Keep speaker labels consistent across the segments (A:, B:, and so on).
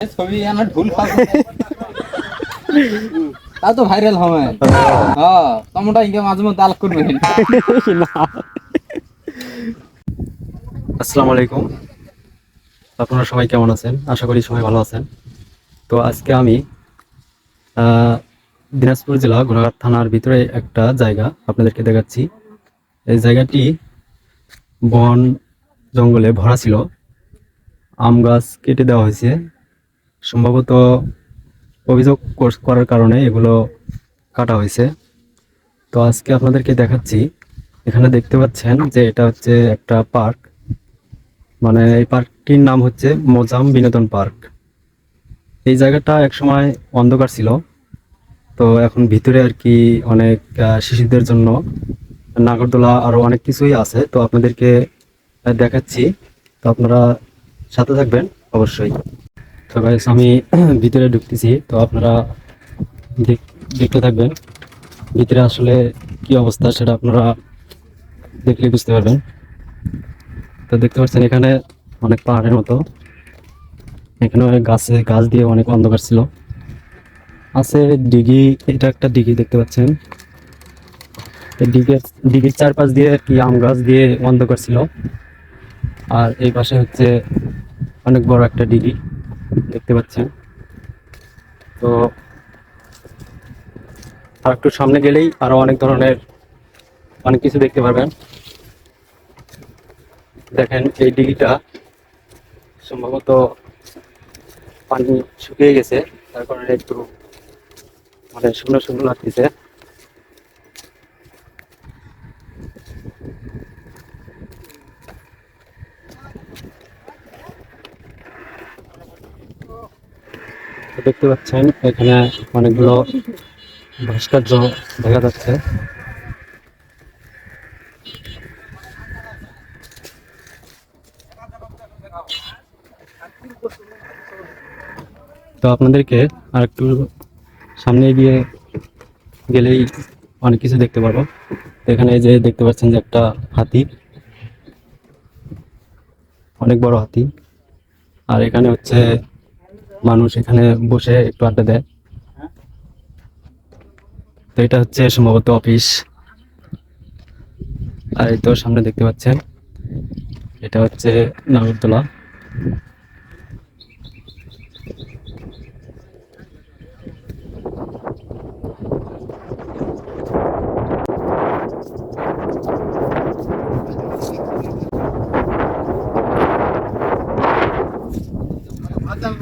A: ছবি ঢুল খাওয়া তা তো ভাইরাল হবে। হ্যাঁ ইনকে মাঝে মধ্যে আলাপ করবে।
B: আসসালামু আলাইকুম। আপনারা সবাই কেমন আছেন? আশা করি সবাই ভালো আছেন। তো আজকে আমি দিনাজপুর জেলা ঘোড়াঘাট থানার ভিতরে একটা জায়গা আপনাদেরকে দেখাচ্ছি। এই জায়গাটি বন জঙ্গলে ভরা ছিল। আম গাছ কেটে দেওয়া হয়েছে। সম্ভবত অভিযোগ কর- করার কারণে এগুলো কাটা হয়েছে। তো আজকে আপনাদেরকে দেখাচ্ছি। এখানে দেখতে পাচ্ছেন যে এটা হচ্ছে একটা পার্ক। মানে এই পার্কটির নাম হচ্ছে মোজাম বিনোদন পার্ক। এই জায়গাটা একসময় অন্ধকার ছিল। তো এখন ভিতরে আর কি অনেক শিশুদের জন্য নাগরদোলা আরও অনেক কিছুই আছে। তো আপনাদেরকে দেখাচ্ছি। তো আপনারা সাথে থাকবেন অবশ্যই। তো guys, আমি ভিতরে ঢুকতেছি তো আপনারা দেখতে থাকবেন। ভিতরে আসলে কি অবস্থা সেটা আপনারা দেখলে বুঝতে পারবেন। তো দেখতে পাচ্ছেন এখানে অনেক পাহাড়ের মতো। এখানে অনেক গাছে গাছ দিয়ে অনেক অন্ধকার ছিল। আছে ডিগি এটা একটা ডিগি দেখতে পাচ্ছেন। ডিগির ডিগির চারপাশ দিয়ে কি আম গাছ দিয়ে অন্ধকার ছিল। আর এই পাশে হচ্ছে অনেক বড় একটা ডিগি দেখতে পাচ্ছেন তো আর একটু সামনে গেলেই আরও অনেক ধরনের অনেক কিছু দেখতে পারবেন। দেখেন এই ডিগিটা সম্ভবত পানি শুকিয়ে গেছে, তার কারণে একটু মানে শুকনো শুকনো লাগতেছে। দেখতে পাচ্ছেন, এখানে অনেকগুলো ভাস্কর্য দেখা যাচ্ছে। তো আপনাদেরকে আর একটু সামনে গিয়ে গেলেই অনেক কিছু দেখতে পারব। এখানে যে দেখতে পাচ্ছেন যে একটা হাতি, অনেক বড় হাতি। আর এখানে হচ্ছে মানুষ এখানে বসে একটু আড্ডা দেয়। তো এটা হচ্ছে সম্ভবত অফিস। আর এই তো সামনে দেখতে পাচ্ছেন, এটা হচ্ছে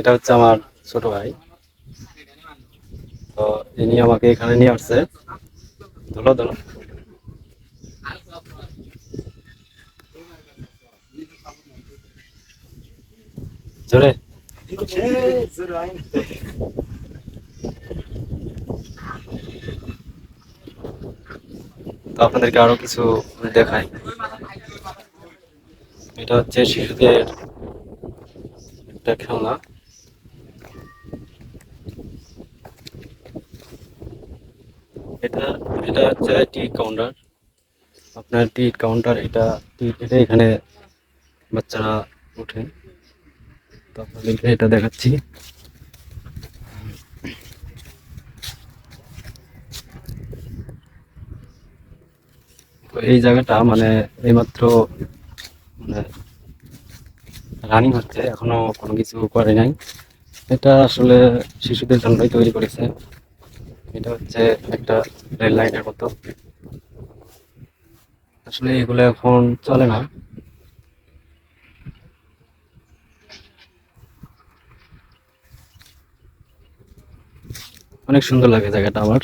B: এটা হচ্ছে আমার ছোট ভাই। তো ইনি আমাকে এখানে নিয়ে আসছে। ধুলো ধুলো জোরে। তো আপনাদেরকে আরও কিছু দেখাই। এটা হচ্ছে শিশুদের একটা খেলনা। এটা এটা হচ্ছে টিকিট কাউন্টার। আপনার টিকিট কাউন্টার, এটা টিকিট এখানে বাচ্চারা ওঠে। তো আপনাদেরকে এটা দেখাচ্ছি। তো এই জায়গাটা মানে এইমাত্র মানে রানিং হচ্ছে। এখনও কোনো কিছু করে নাই। এটা আসলে শিশুদের জন্যই তৈরি করেছে। এটা হচ্ছে একটা রেল লাইনের মতো। আসলে এগুলো এখন চলে না। অনেক সুন্দর লাগে জায়গাটা আমার।